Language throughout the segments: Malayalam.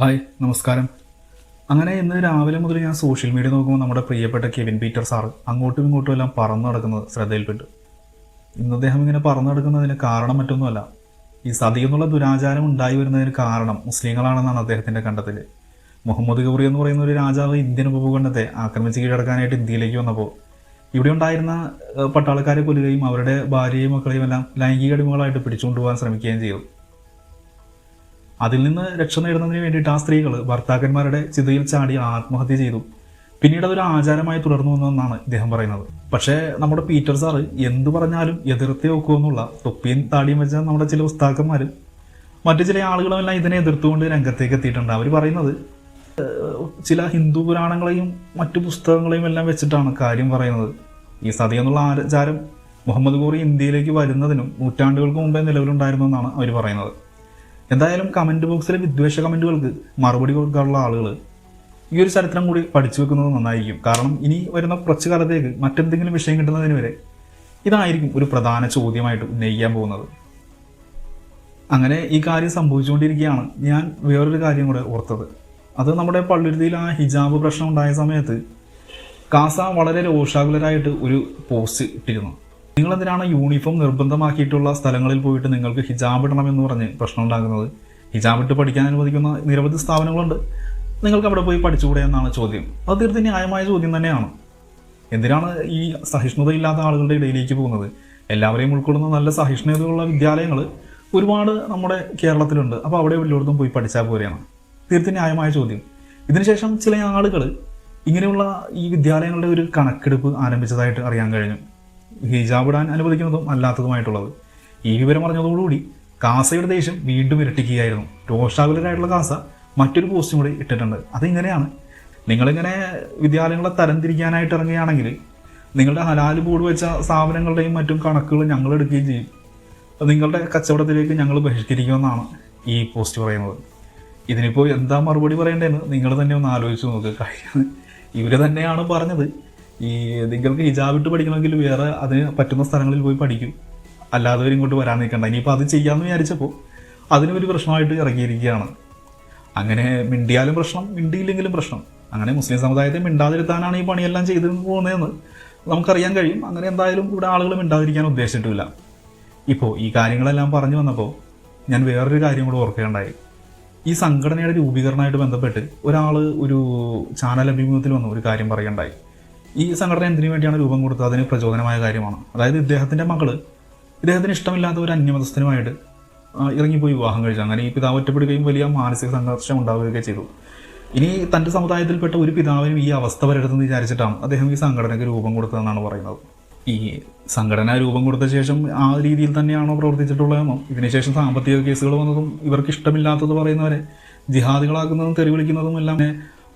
ഹായ് നമസ്കാരം. അങ്ങനെ ഇന്ന് രാവിലെ മുതൽ ഞാൻ സോഷ്യൽ മീഡിയ നോക്കുമ്പോൾ നമ്മുടെ പ്രിയപ്പെട്ട കെവിൻ പീറ്റർ സാർ അങ്ങോട്ടും ഇങ്ങോട്ടും എല്ലാം പറന്നു നടക്കുന്നത് ശ്രദ്ധയിൽപ്പെട്ടു. ഇന്ന് അദ്ദേഹം ഇങ്ങനെ പറന്നു നടക്കുന്നതിന് കാരണം മറ്റൊന്നുമല്ല. ഈ സതി എന്നുള്ള ദുരാചാരം ഉണ്ടായി വരുന്നതിന് കാരണം മുസ്ലിങ്ങളാണെന്നാണ് അദ്ദേഹത്തിന്റെ കണ്ടെത്തൽ. മുഹമ്മദ് ഗൗറി എന്ന് പറയുന്ന ഒരു രാജാവ് ഇന്ത്യൻ ഉപഭൂഖണ്ഡത്തെ ആക്രമിച്ച് കീഴടക്കാനായിട്ട് ഇന്ത്യയിലേക്ക് വന്നപ്പോൾ ഇവിടെ ഉണ്ടായിരുന്ന പട്ടാളക്കാരെ കൊല്ലുകയും അവരുടെ ഭാര്യയും മക്കളെയും എല്ലാം ലൈംഗിക അടിമകളായിട്ട് പിടിച്ചുകൊണ്ടുപോകാൻ ശ്രമിക്കുകയും ചെയ്തു. അതിൽ നിന്ന് രക്ഷ നേടുന്നതിന് വേണ്ടിയിട്ട് ആ സ്ത്രീകൾ ഭർത്താക്കന്മാരുടെ ചിതയിൽ ചാടി ആത്മഹത്യ ചെയ്തു. പിന്നീട് അതൊരു ആചാരമായി തുടർന്നു വന്നതെന്നാണ് ഇദ്ദേഹം പറയുന്നത്. പക്ഷേ നമ്മുടെ പീറ്റർ സാറ് എന്തു പറഞ്ഞാലും എതിർത്തി വെക്കുമെന്നുള്ള തൊപ്പിയും താടിയും വെച്ച നമ്മുടെ ചില ഉസ്താക്കന്മാർ മറ്റു ചില ആളുകളുമെല്ലാം ഇതിനെ എതിർത്തുകൊണ്ട് രംഗത്തേക്ക് എത്തിയിട്ടുണ്ട്. അവർ പറയുന്നത് ചില ഹിന്ദു പുരാണങ്ങളെയും മറ്റു പുസ്തകങ്ങളെയും എല്ലാം വെച്ചിട്ടാണ് കാര്യം പറയുന്നത്. ഈ സതി എന്നുള്ള ആചാരം മുഹമ്മദ് ഗോറി ഇന്ത്യയിലേക്ക് വരുന്നതിനും നൂറ്റാണ്ടുകൾക്ക് മുമ്പേ നിലവിലുണ്ടായിരുന്നു എന്നാണ് അവർ പറയുന്നത്. എന്തായാലും കമന്റ് ബോക്സിലെ വിദ്വേഷ കമന്റുകൾക്ക് മറുപടി കൊടുക്കാനുള്ള ആളുകൾ ഈ ഒരു ചരിത്രം കൂടി പഠിച്ചു വെക്കുന്നത് നന്നായിരിക്കും. കാരണം ഇനി വരുന്ന കുറച്ച് കാലത്തേക്ക് മറ്റെന്തെങ്കിലും വിഷയം കിട്ടുന്നതിന് വരെ ഇതായിരിക്കും ഒരു പ്രധാന ചോദ്യമായിട്ട് ഉന്നയിക്കാൻ പോകുന്നത്. അങ്ങനെ ഈ കാര്യം സംഭവിച്ചുകൊണ്ടിരിക്കുകയാണ് ഞാൻ വേറൊരു കാര്യം കൂടെ ഓർത്തത്. അത് നമ്മുടെ പള്ളിരുതിയിൽ ആ ഹിജാബ് പ്രശ്നം ഉണ്ടായ സമയത്ത് കാസ വളരെ രോഷാകുലരായിട്ട് ഒരു പോസ്റ്റ് ഇട്ടിരുന്നു. നിങ്ങൾ എന്തിനാണ് യൂണിഫോം നിർബന്ധമാക്കിയിട്ടുള്ള സ്ഥലങ്ങളിൽ പോയിട്ട് നിങ്ങൾക്ക് ഹിജാബ് ഇടണമെന്ന് പറഞ്ഞ് പ്രശ്നം ഉണ്ടാകുന്നത്? ഹിജാബ് ഇട്ട് പഠിക്കാൻ അനുവദിക്കുന്ന നിരവധി സ്ഥാപനങ്ങളുണ്ട്. നിങ്ങൾക്ക് അവിടെ പോയി പഠിച്ചുകൂടെ എന്നാണ് ചോദ്യം. അത് തീർത്തും ന്യായമായ ചോദ്യം തന്നെയാണ്. എന്തിനാണ് ഈ സഹിഷ്ണുതയില്ലാത്ത ആളുകളുടെ ഇടയിലേക്ക് പോകുന്നത്? എല്ലാവരെയും ഉൾക്കൊള്ളുന്ന നല്ല സഹിഷ്ണുതയുള്ള വിദ്യാലയങ്ങൾ ഒരുപാട് നമ്മുടെ കേരളത്തിലുണ്ട്. അപ്പോൾ അവിടെ എല്ലായിടത്തും പോയി പഠിച്ചാൽ പോലെയാണ് തീർത്തും ന്യായമായ ചോദ്യം. ഇതിനുശേഷം ചില ആളുകൾ ഇങ്ങനെയുള്ള ഈ വിദ്യാലയങ്ങളുടെ ഒരു കണക്കെടുപ്പ് ആരംഭിച്ചതായിട്ട് അറിയാൻ കഴിഞ്ഞു. ഹിജാബ് ഇടാൻ അനുവദിക്കുന്നതും അല്ലാത്തതുമായിട്ടുള്ളത്. ഈ വിവരം അറിഞ്ഞതോടുകൂടി കാസയുടെ ദേഷ്യം വീണ്ടും ഇരട്ടിക്കുകയായിരുന്നു. രോഷാകുലരായിട്ടുള്ള കാസ മറ്റൊരു പോസ്റ്റും കൂടി ഇട്ടിട്ടുണ്ട്. അതിങ്ങനെയാണ്. നിങ്ങളിങ്ങനെ വിദ്യാലയങ്ങളെ തരംതിരിക്കാനായിട്ട് ഇറങ്ങുകയാണെങ്കിൽ നിങ്ങളുടെ ഹലാൽ ബോർഡ് വെച്ച സ്ഥാപനങ്ങളുടെയും മറ്റും കണക്കുകൾ ഞങ്ങൾ എടുക്കുകയും ചെയ്യും. നിങ്ങളുടെ കച്ചവടത്തിലേക്ക് ഞങ്ങൾ ബഹിഷ്കരിക്കുമെന്നാണ് ഈ പോസ്റ്റ് പറയുന്നത്. ഇതിനിപ്പോൾ എന്താ മറുപടി പറയേണ്ടതെന്ന് നിങ്ങൾ തന്നെ ഒന്ന് ആലോചിച്ച് നോക്കുക കാര്യം ഇവർ തന്നെയാണ് പറഞ്ഞത് ഈ നിങ്ങൾക്ക് ഹിജാബ് ഇട്ട് പഠിക്കണമെങ്കിൽ വേറെ അതിന് പറ്റുന്ന സ്ഥലങ്ങളിൽ പോയി പഠിക്കും. അല്ലാതെ ഇങ്ങോട്ട് വരാൻ നിൽക്കണ്ട. ഇനിയിപ്പോൾ അത് ചെയ്യാമെന്ന് വിചാരിച്ചപ്പോൾ അതിനും ഒരു പ്രശ്നമായിട്ട് ഇറങ്ങിയിരിക്കുകയാണ്. അങ്ങനെ മിണ്ടിയാലും പ്രശ്നം മിണ്ടിയില്ലെങ്കിലും പ്രശ്നം. അങ്ങനെ മുസ്ലിം സമുദായത്തെ മിണ്ടാതിരുത്താനാണ് ഈ പണിയെല്ലാം ചെയ്തു പോകുന്നതെന്ന് നമുക്കറിയാൻ കഴിയും. അങ്ങനെ എന്തായാലും ഇവിടെ ആളുകൾ മിണ്ടാതിരിക്കാൻ ഉദ്ദേശിച്ചിട്ടില്ല. ഇപ്പോൾ ഈ കാര്യങ്ങളെല്ലാം പറഞ്ഞു വന്നപ്പോൾ ഞാൻ വേറൊരു കാര്യം കൂടെ ഓർക്കുകയുണ്ടായി. ഈ സംഘടനയുടെ രൂപീകരണമായിട്ട് ബന്ധപ്പെട്ട് ഒരാൾ ഒരു ചാനൽ അഭിമുഖത്തിൽ വന്ന് ഒരു കാര്യം പറയുകയുണ്ടായി. ഈ സംഘടന എന്തിനു വേണ്ടിയാണ് രൂപം കൊടുത്തത്? അതിന് പ്രചോദനമായ കാര്യമാണ്. അതായത് ഇദ്ദേഹത്തിന്റെ മകൾ ഇദ്ദേഹത്തിന് ഇഷ്ടമില്ലാത്ത ഒരു അന്യമതസ്ഥനുമായിട്ട് ഇറങ്ങിപ്പോയി വിവാഹം കഴിച്ചു. അങ്ങനെ ഈ പിതാവ് ഒറ്റപ്പെടുകയും വലിയ മാനസിക സംഘർഷം ഉണ്ടാവുകയൊക്കെ ചെയ്തു. ഇനി തന്റെ സമുദായത്തിൽപ്പെട്ട ഒരു പിതാവിനും ഈ അവസ്ഥ വരരുതെന്ന് വിചാരിച്ചിട്ടാണ് അദ്ദേഹം ഈ സംഘടനയ്ക്ക് രൂപം കൊടുത്തതെന്നാണ് പറയുന്നത്. ഈ സംഘടന രൂപം കൊടുത്ത ശേഷം ആ രീതിയിൽ തന്നെയാണോ പ്രവർത്തിച്ചിട്ടുള്ളതെന്നോ ഇതിനുശേഷം സാമ്പത്തിക കേസുകൾ വന്നതും ഇവർക്ക് ഇഷ്ടമില്ലാത്തത് പറയുന്നവരെ ജിഹാദികളാക്കുന്നതും തെറി വിളിക്കുന്നതും എല്ലാം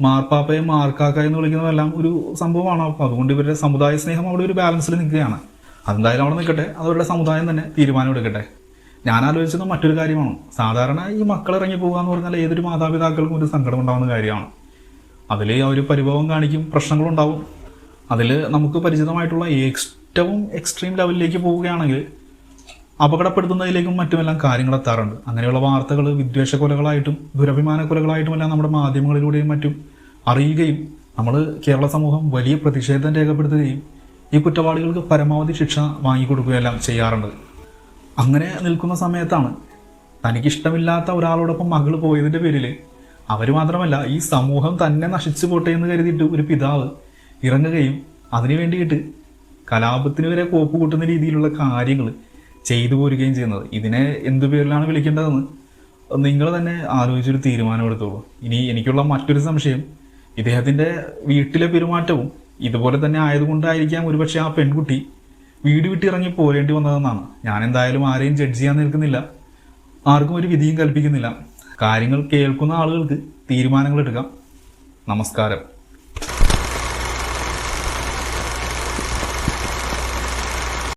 മാർപ്പാപ്പയെ മാർക്കാക്ക എന്ന് വിളിക്കുന്നതെല്ലാം ഒരു സംഭവമാണ്. അപ്പോൾ അതുകൊണ്ട് ഇവരുടെ സമുദായ സ്നേഹം അവിടെ ഒരു ബാലൻസിൽ നിൽക്കുകയാണ്. അതെന്തായാലും അവിടെ നിൽക്കട്ടെ. അവരുടെ സമുദായം തന്നെ തീരുമാനം എടുക്കട്ടെ. ഞാൻ ആലോചിച്ചത് മറ്റൊരു കാര്യമാണ്. സാധാരണ ഈ മക്കൾ ഇറങ്ങി പോകുക എന്ന് പറഞ്ഞാൽ ഏതൊരു മാതാപിതാക്കൾക്കും ഒരു സങ്കടം ഉണ്ടാകുന്ന കാര്യമാണ്. അതിൽ ഒരു പരിഭവം കാണിക്കും പ്രശ്നങ്ങളുണ്ടാവും അതിൽ നമുക്ക് പരിചിതമായിട്ടുള്ള ഏറ്റവും എക്സ്ട്രീം ലെവലിലേക്ക് പോവുകയാണെങ്കിൽ അപകടപ്പെടുത്തുന്നതിലേക്കും മറ്റുമെല്ലാം കാര്യങ്ങൾ എത്താറുണ്ട്. അങ്ങനെയുള്ള വാർത്തകൾ വിദ്വേഷ കൊലകളായിട്ടും ദുരഭിമാന കൊലകളായിട്ടുമെല്ലാം നമ്മുടെ മാധ്യമങ്ങളിലൂടെയും മറ്റും അറിയുകയും നമ്മൾ കേരള സമൂഹം വലിയ പ്രതിഷേധം രേഖപ്പെടുത്തുകയും ഈ കുറ്റവാളികൾക്ക് പരമാവധി ശിക്ഷ വാങ്ങിക്കൊടുക്കുകയെല്ലാം ചെയ്യാറുണ്ട്. അങ്ങനെ നിൽക്കുന്ന സമയത്താണ് തനിക്കിഷ്ടമില്ലാത്ത ഒരാളോടൊപ്പം മകൾ പോയതിന്റെ പേരിൽ അവർ മാത്രമല്ല ഈ സമൂഹം തന്നെ നശിച്ചു പോട്ടെ എന്ന് കരുതിയിട്ട് ഒരു പിതാവ് ഇറങ്ങുകയും അതിനു വേണ്ടിയിട്ട് കലാപത്തിന് വരെ കോപ്പ് കൂട്ടുന്ന രീതിയിലുള്ള കാര്യങ്ങൾ ചെയ്തു പോരുകയും ചെയ്യുന്നത്. ഇതിനെ എന്ത് പേരിലാണ് വിളിക്കേണ്ടതെന്ന് നിങ്ങൾ തന്നെ ആലോചിച്ചൊരു തീരുമാനമെടുത്തോളൂ ഇനി എനിക്കുള്ള മറ്റൊരു സംശയം ഇദ്ദേഹത്തിന്റെ വീട്ടിലെ പെരുമാറ്റവും ഇതുപോലെ തന്നെ ആയതുകൊണ്ടായിരിക്കാം ഒരുപക്ഷെ ആ പെൺകുട്ടി വീട് വിട്ടിറങ്ങി പോരേണ്ടി വന്നതെന്നാണ്. ഞാൻ എന്തായാലും ആരെയും ജഡ്ജ് ചെയ്യാൻ നിൽക്കുന്നില്ല. ആർക്കും ഒരു വിധിയും കൽപ്പിക്കുന്നില്ല. കാര്യങ്ങൾ കേൾക്കുന്ന ആളുകൾക്ക് തീരുമാനങ്ങൾ എടുക്കാം. നമസ്കാരം.